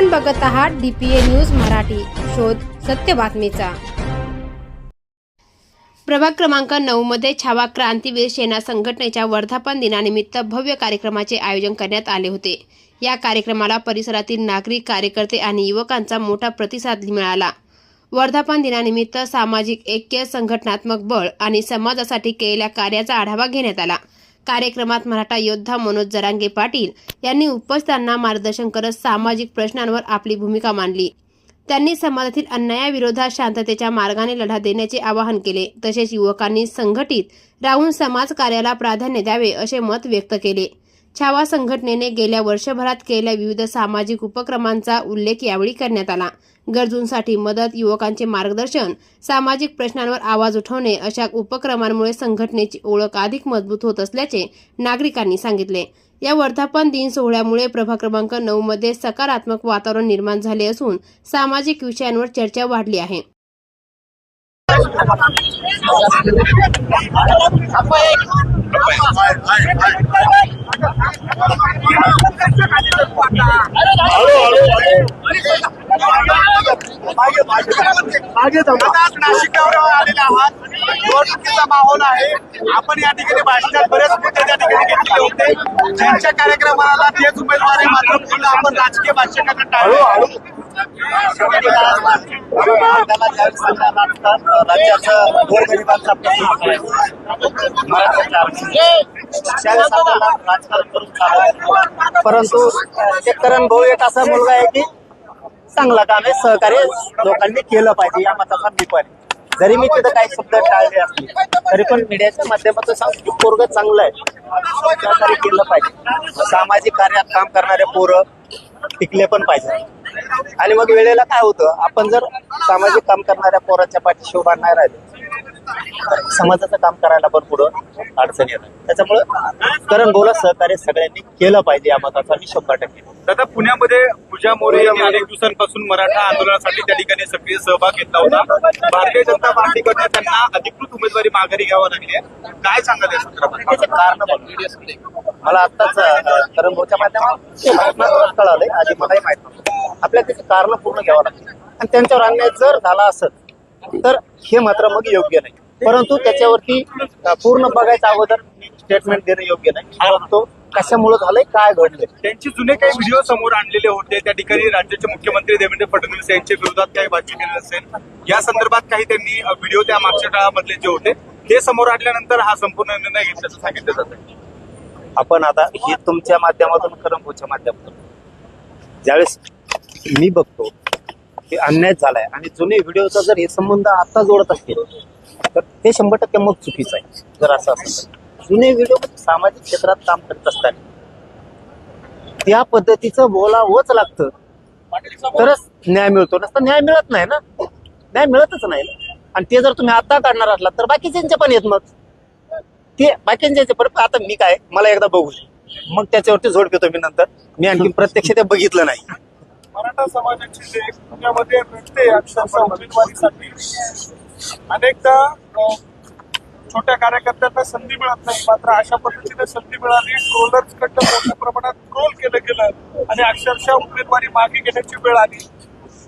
आपण बघत आहात डीपीए न्यूज मराठी. शोध सत्य बातमीचा. प्रभाग क्रमांक नऊ मध्ये छावा क्रांतीवीर सेना संघटनेच्या वर्धापन दिनानिमित्त भव्य कार्यक्रमाचे आयोजन करण्यात आले होते. या कार्यक्रमाला परिसरातील नागरिक कार्यकर्ते आणि युवकांचा मोठा प्रतिसाद मिळाला. वर्धापन दिनानिमित्त सामाजिक ऐक्य संघटनात्मक बळ आणि समाजासाठी केलेल्या कार्याचा आढावा घेण्यात आला. कार्यक्रमात मराठा योद्धा मनोज जरांगे पाटील यांनी उपस्थितांना मार्गदर्शन करत सामाजिक प्रश्नांवर आपली भूमिका मांडली. त्यांनी समाजातील अन्यायाविरोधात शांततेच्या मार्गाने लढा देण्याचे आवाहन केले. तसेच युवकांनी संघटित राहून समाज कार्याला प्राधान्य द्यावे असे मत व्यक्त केले. छावा संघटनेने गेल्या वर्षभरात केलेल्या विविध सामाजिक उपक्रमांचा उल्लेख यावेळी करण्यात आला. गरजूंसाठी मदत युवकांचे मार्गदर्शन सामाजिक प्रश्नांवर आवाज उठवणे अशा उपक्रमांमुळे संघटनेची ओळख अधिक मजबूत होत असल्याचे नागरिकांनी सांगितले. या वर्धापन दिन सोहळ्यामुळे प्रभाग क्रमांक नऊ मध्ये सकारात्मक वातावरण निर्माण झाले असून सामाजिक विषयांवर चर्चा वाढली आहे. नाशिकवर आलेले आहात. निवडणुकीचा माहोल आहे. आपण या ठिकाणी भाषणात बरेच मुद्दे त्या ठिकाणी घेतलेले होते. ज्यांच्या कार्यक्रमाला तेच उमेदवार आहे मात्र आपण राजकीय भाष्य करणं राजकारण परंतु शेतकऱ्यां भाऊ एक असा मुलगा आहे की चांगला काम आहे सहकार्य लोकांनी केलं पाहिजे या मताचा मी पण. जरी मी तिथं काही शब्द टाळले असले तरी पण मीडियाच्या माध्यमातून सांगतो पोरग चांगलं आहे. सहकार्य केलं पाहिजे. सामाजिक कार्यात काम करणारे पोरं टिकले पण पाहिजे. आणि मग वेळेला काय होतं? आपण जर सामाजिक काम करणाऱ्या पोरांच्या पाठीशी उभा नाही राहिलो समाजाचं काम करायला पण पुढं अडचण येतात. त्याच्यामुळं करण बोला सहकार्य सगळ्यांनी केलं पाहिजे या मताचा मी शंभर टक्के. दादा पुण्यामध्ये पूजा मोरे यांनी अनेक दिवसांपासून मराठा आंदोलनासाठी त्या ठिकाणी सक्रिय सहभाग घेतला होता. भारतीय जनता पार्टीकडनं त्यांना अधिकृत उमेदवारी माघारी घ्यावी लागली आहे. काय सांगाल या संदर्भात? कारण. मला आत्ताच करण भाऊच्या माध्यमात कळालंय. आधी मलाही माहीत नव्हतं. आपल्याला त्याचे कारण पूर्ण घ्यावं लागतं. आणि त्यांच्यावर अन्याय जर झाला असेल तर हे मात्र मग योग्य नाही. परंतु त्याच्यावरती पूर्ण बघायच्या अगोदर स्टेटमेंट देणं योग्य नाही. परंतु कशामुळे झालंय काय घडलंय? त्यांचे जुने काही व्हिडिओ समोर आणलेले होते. त्या ठिकाणी राज्याचे मुख्यमंत्री देवेंद्र फडणवीस यांच्या विरोधात काही भाष्य केलेलं असेल. या संदर्भात काही त्यांनी व्हिडिओ त्या मागच्या काळामधले जे होते ते समोर आणल्यानंतर हा संपूर्ण निर्णय घेतल्याचं सांगितलं जातं आपण आता हे तुमच्या माध्यमातून करमपूच्या माध्यमातून. ज्यावेळेस मी बघतो की अन्याय झालाय. आणि जुने व्हिडिओचा जर हे संबंध आता जोडत असतील तर ते शंभर टक्के मग चुकीचं आहे जर असं असेल जुने व्हिडिओ म्हणजे सामाजिक क्षेत्रात काम करत असताना त्या पद्धतीचं बोलावंच लागतं. तरच न्याय मिळतो. नसता न्याय मिळत नाही ना. न्याय मिळतच नाही ना. आणि ते जर तुम्ही आता काढणार असला तर बाकीच्यांचे पण येत मग. ते बाकीच्यांचे पण. आता मी काय मला एकदा बघू मग त्याच्यावरती झोडपेतो मी नंतर. मी आणखी प्रत्यक्ष ते बघितलं नाही. मराठा समाजाचे जे पुण्यामध्ये रस्ते अक्षरशः उमेदवारीसाठी अनेकदा छोट्या कार्यकर्त्यांना संधी मिळत नाही. मात्र अशा पद्धतीने संधी मिळाली. ट्रोलर्स कडनं मोठ्या प्रमाणात ट्रोल केलं गेलं आणि अक्षरशः उमेदवारी मागे घेण्याची वेळ आली.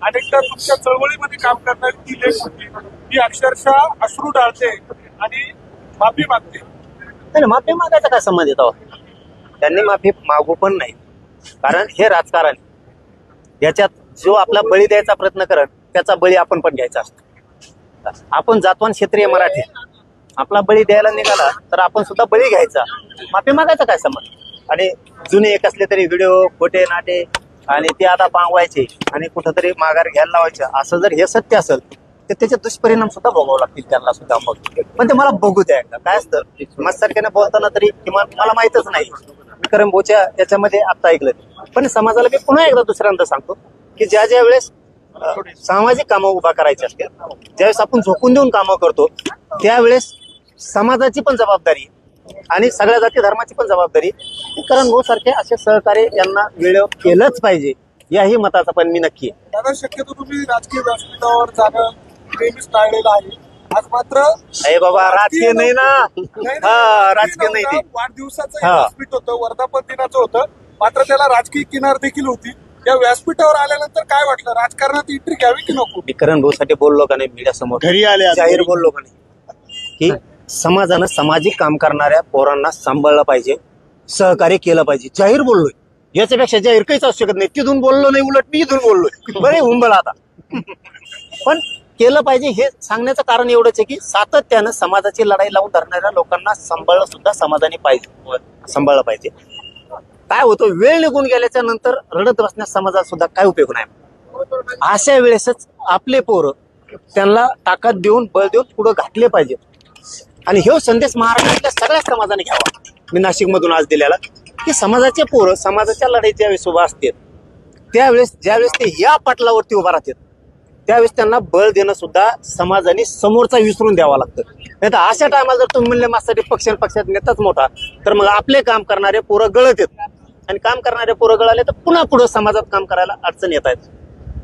अनेकदा तुमच्या चळवळीमध्ये काम करणारी ती लेख होती. ती अक्षरशः अश्रू डाळते आणि माफी मागते. नाही माफी मागायचा काय संबंध येतो त्यांनी माफी मागू पण नाही. कारण हे राजकारण याच्यात जो आपला बळी द्यायचा प्रयत्न करत त्याचा बळी आपण पण घ्यायचा असतो. आपण जातवान क्षेत्रीय मराठी आपला बळी द्यायला निघाला तर आपण सुद्धा बळी घ्यायचा. माफी मागायचा काय समज आणि जुने एक असले तरी व्हिडिओ खोटे नाटे आणि ते आता पांगवायचे आणि कुठंतरी माघार घ्यायला लावायचे. असं जर हे सत्य असेल तर त्याचे दुष्परिणाम सुद्धा भोगावं लागतील त्यांना सुद्धा मग. पण ते मला बघू द्या काय असतं? मस्तारख्याने बोलताना तरी किमान मला माहितच नाही. विक्रम बोच्या याच्यामध्ये आता ऐकलं पण समाजाला मी पुन्हा एकदा दुसऱ्यांदा सांगतो की ज्या ज्या वेळेस सामाजिक कामं उभा करायची असतील ज्यावेळेस आपण झोकून देऊन कामं करतो त्यावेळेस समाजाची पण जबाबदारी आणि सगळ्या जाती धर्माची पण जबाबदारी आहे. करण भाऊ सारखे असे सहकार्य यांना वेळ केलंच पाहिजे याही मताचा पण मी नक्की आहे शक्यतो तुम्ही राजकीय व्यासपीठावर जाणं नेहमीच टाळलेलं आहे आज मात्र अरे बाबा राजकीय नाही ना? हा राजकीय नाही ते. वाढदिवसाचं हा. व्यासपीठ होतं वर्धापन दिनाचं होतं. मात्र त्याला राजकीय किनार देखील होती. या व्यासपीठावर आल्यानंतर काय वाटलं? राजकारणात एंट्री घ्यावी की नको? मी करण भाऊसाठी बोललो का नाही? मीडिया समोर घरी आले आता. जाहीर बोललो का नाही? की समाजानं सामाजिक काम करणाऱ्या पोरांना सांभाळलं पाहिजे सहकार्य केलं पाहिजे. जाहीर बोललोय. याच्यापेक्षा जाहीर काहीच असू शकत नाही. तिथून बोललो नाही उलट मी इथून बोललोय. बरे हुंबळ आता. पण केलं पाहिजे हे सांगण्याचं कारण एवढंच आहे की सातत्यानं समाजाची लढाई लावून धरणाऱ्या लोकांना सांभाळलं सुद्धा समाजाने पाहिजे. सांभाळलं पाहिजे. काय होतं? वेळ निघून गेल्याच्यानंतर रडत बसण्यास समाजात सुद्धा काय उपयोग नाही. अशा वेळेसच आपले पोरं त्यांना ताकद देऊन बळ देऊन पुढं घातले पाहिजे. आणि ह्यो संदेश महाराष्ट्रातल्या सगळ्या समाजाने घ्यावा. मी नाशिकमधून आज दिलेला. की समाजाचे पोरं समाजाच्या लढाईत ज्यावेळेस उभा असतात त्यावेळेस ज्यावेळेस ते या पटलावरती उभा राहतात त्यावेळेस त्यांना बळ देणं सुद्धा समाजाने समोरचा विसरून द्यावा लागतं. नाही तर अशा टायमाला जर तुम्ही म्हणले माझ्यासाठी पक्ष पक्षात नेताच मोठा तर मग आपले काम करणारे पोरं गळत येत. आणि काम करणारे पोरं गळाले तर पुन्हा पुढं समाजात काम करायला अडचण येत आहेत.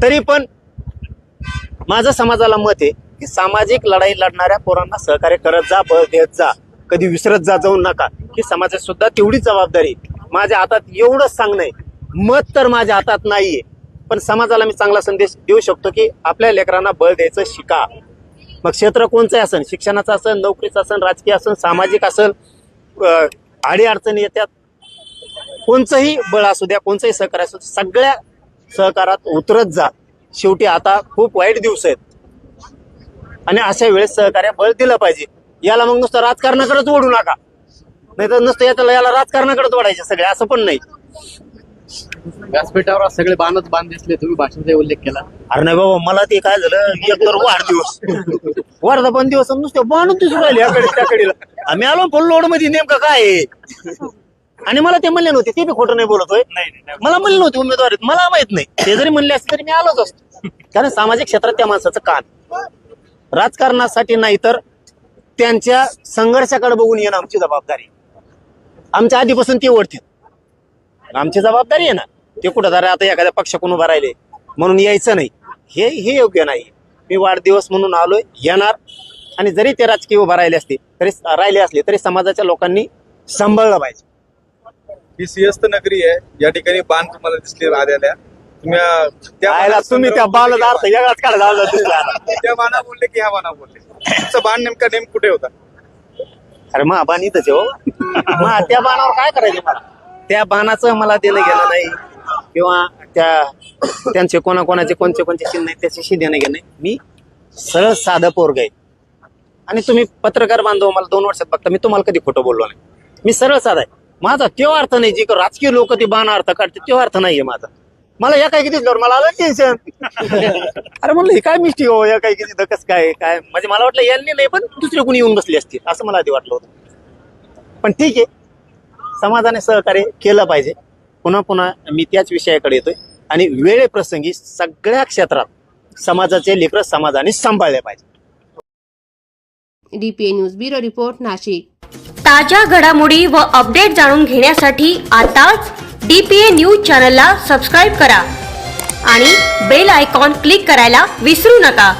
तरी पण माझं समाजाला मत आहे की सामाजिक लढाई लढणाऱ्या पोरांना सहकार्य करत जा बळ देत जा. कधी विसरत जा जाऊ नका. ही समाजात सुद्धा तेवढी जबाबदारी माझ्या हातात एवढंच सांगणं आहे. मत तर माझ्या हातात नाहीये. पण समाजाला मी चांगला संदेश देऊ शकतो की आपल्या लेकरांना बळ द्यायचं शिका. मग क्षेत्र कोणचं असेल शिक्षणाचं असेल नोकरीचं असेल राजकीय असेल सामाजिक असेल आडी अडचणी येतात कोणचंही बळ असू द्या कोणचंही सहकार्य असू द्या, सगळ्या सहकारात उतरत जा. शेवटी आता खूप वाईट दिवस आहेत. आणि अशा वेळेस सहकार्य बळ दिलं पाहिजे. याला मग नुसतं राजकारणाकडेच ओढू नका. नाही तर नुसतं याला याला राजकारणाकडेच ओढायचे सगळे असं पण नाही. व्यासपीठावर आज सगळे बाणच बाण दिसले तुम्ही भाषणाचा उल्लेख केला. अरे नाही बाबा मला ते काय झालं एक तर वाढदिवस. वर्धापन दिवस नुसते बाणून दिसून राहिले याकडे त्याकडे. आम्ही आलो लोडमध्ये नेमकं काय आहे? आणि मला ते म्हणले नव्हते ते बी खोटं नाही बोलतोय. मला म्हणले नव्हते उमेदवार आहेत. मला माहीत नाही. ते जरी म्हणले असते तरी मी आलोच असतो. कारण सामाजिक क्षेत्रात त्या माणसाचं कान राजकारणासाठी नाही तर त्यांच्या संघर्षाकडे बघून येणं आमची जबाबदारी आमच्या आधीपासून ते ओढतील आमची जबाबदारी आहे ना ते कुठं जरा आता एखाद्या पक्षाकडून उभा राहिले म्हणून यायचं नाही. हे हे योग्य नाही. मी वाढदिवस म्हणून आलोय येणार. आणि जरी ते राजकीय उभा राहिले असते तरी राहिले असले तरी समाजाच्या लोकांनी सांभाळलं पाहिजे. ही सिंहस्थ नगरी आहे. या ठिकाणी बाण तुम्हाला दिसले राजाल्या तुम्ही त्या बोलले अर्थ वेगळाच त्या बाणा बोलले की ह्या बाणा बोलले. तुमचं बाण नेमका नेम कुठे होता? अरे मा बाण इथंच आहे हो. मा त्या बाणावर काय करायचं मला? त्या बाणाचं मला देणं घेणं नाही. किंवा त्या त्यांचे कोणाकोणाचे कोणते कोणते चिन्ह आहेत त्याच्याशी देणं घेणं नाही. मी सरळ साधं पोरग आहे. आणि तुम्ही पत्रकार बांधव मला दोन वर्षात बघता मी तुम्हाला कधी खोटं बोललो नाही. मी सरळ साधा आहे. माझा तो अर्थ नाही जे राजकीय लोक ते बाण अर्थ काढते तो अर्थ नाहीये माझा. मला या काय किती मला आलं टेन्शन अरे म्हणलं हे काय मिस्टी हो या काय किती कसं काय काय? म्हणजे मला वाटलं यांनी नाही पण दुसरे कोणी येऊन बसले असतील असं मला आधी वाटलं होतं. पण ठीक आहे समाजाने सहकार्य केलं पाहिजे. पुन्हा पुन्हा मी त्याच विषयाकडे येतोय. आणि वेळेप्रसंगी सगळ्या क्षेत्रात समाजाचे लेकर समाजाने सांभाळले पाहिजे. D P A news bureau report Nashik. ताज्या घडामोडी व अपडेट जाणून घेण्यासाठी आताच डीपीए न्यूज चॅनलला सबस्क्राईब करा. आणि बेल आयकॉन क्लिक करायला विसरू नका.